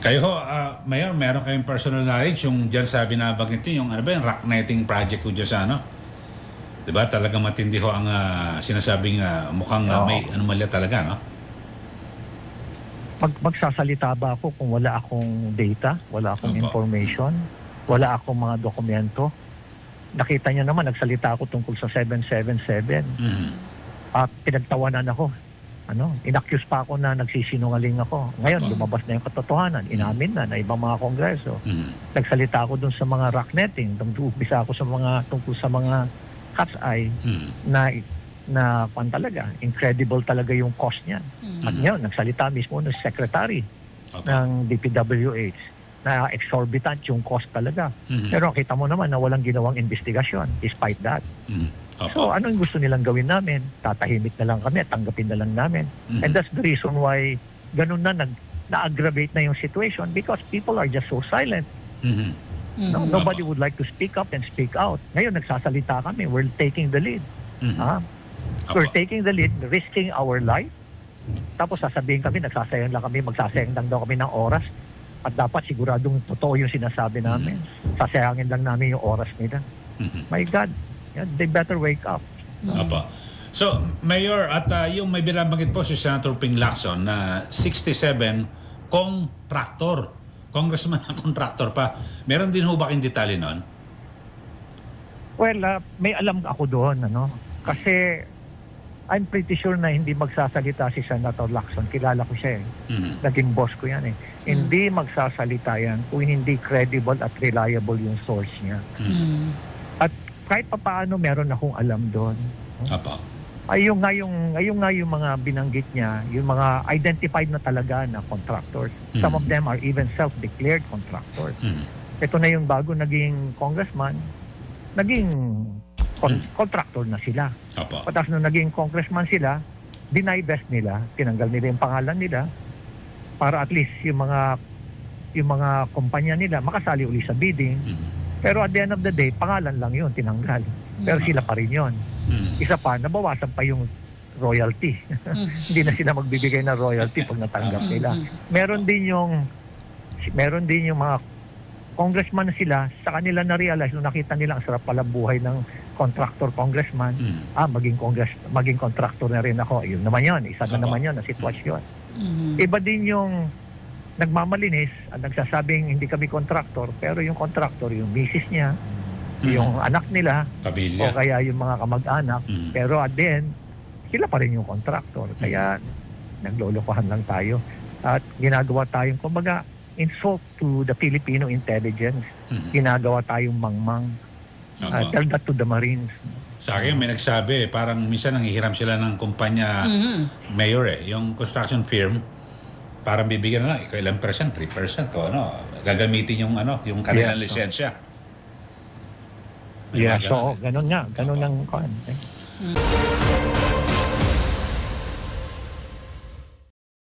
Kayo ho, ah, Mayor, meron kayong personal knowledge yung dyan sa binabanggit nyo, yung ano ba yung rock netting project ko dyan sa ano? Diba? Talaga matindi ho ang ah, sinasabing ah, mukhang Oo. may anomalya talaga, no? Mag, magsasalita ba ako kung wala akong data, wala akong Opo. information, wala akong mga dokumento? Nakita niyo naman, nagsalita ako tungkol sa 777 Mhm. at pinagtawanan ako. Ano, inaccuse pa ako na nagsisinungaling ako. Ngayon, Opo. lumabas na yung katotohanan. Inamin na na ibang mga kongreso. Mhm. Nagsalita ako dun sa mga rock netting. Umpisa ako sa mga tungkol sa mga cat's eye Mhm. na na pan talaga. Incredible talaga yung cost niyan. At Mhm. ngayon, nagsalita mismo ng secretary Opo. ng DPWH na exorbitant yung cost talaga. Mhm. Pero kita mo naman na walang ginawang investigasyon despite that. Mhm. Opo. So anong gusto nilang gawin namin? Tatahimik na lang kami, tanggapin na lang namin. Mhm. And that's the reason why ganun na nag na-aggravate na yung situation because people are just so silent. Mhm. No? Mhm. Nobody would like to speak up and speak out. Ngayon, nagsasalita kami. We're taking the lead. Mhm. Ha? Opo. We're taking the lead, risking our life. Tapos sasabihin kami, nagsasayang lang kami, magsasayang lang daw kami ng oras. At dapat siguradong totoo yung sinasabi namin. Sasayangin lang namin yung oras nila. Mhm. My God, they better wake up. Opo. So, Mayor, at ah, yung may binabanggit po si Senator Ping Lacson na 67 contractor. Congressman na contractor pa. Meron din ho ba kayong detalye nun? Well, ah, may alam ako doon, ano? Kasi I'm pretty sure na hindi magsasalita si Senator Lacson. Kilala ko siya eh. Mhm. Naging boss ko yan eh. Hindi magsasalita yan kung hindi credible at reliable yung source niya. Mhm. Mhm. Kahit pa paano meron akong alam doon. Opo. Ay yung nga yung, ay yung nga yung mga binanggit niya, yung mga identified na talaga na contractors. Some Mhm. of them are even self-declared contractors. Mhm. Ito na yung bago naging congressman, naging con- Mhm. contractor na sila. Opo. Patas nung naging congressman sila, dinivest nila, tinanggal nila yung pangalan nila para at least yung mga yung mga kumpanya nila makasali uli sa bidding. Mhm. Pero at the end of the day, pangalan lang yun, tinanggal. Pero Mhm. sila pa rin yun. Mhm. Isa pa, nabawasan pa yung royalty. Mhm. Hindi na sila magbibigay ng royalty pag natanggap nila. Meron din yung meron din yung mga congressman na sila, sa kanila na-realize nung nakita nila ang sarap pala buhay ng contractor congressman, Mhm. ah, maging congress, maging contractor na rin ako. Yun naman yun, isa na naman yun na sitwasyon. Mhm. Iba din yung nagmamalinis at nagsasabing hindi kami contractor, pero yung contractor, yung misis niya, Mhm. yung anak nila, o Pamilya. kaya yung mga kamag-anak, Mhm. pero at the end, sila pa rin yung contractor. Kaya naglolokohan lang tayo. At ginagawa tayong, kumbaga, insult to the Filipino intelligence. Mhm. Ginagawa tayong mangmang. Uh, tell that to the Marines. Sa akin may nagsabi, parang minsan nanghihiram sila ng kumpanya Mhm. mayor eh, yung construction firm, parang bibigyan na lang, ikaw ilang percent, 3% o ano, gagamitin yung ano, yung kanilang Yeah. lisensya. May Yeah, mga so ganun eh. ganun nga, ganun ang kan. Mhm.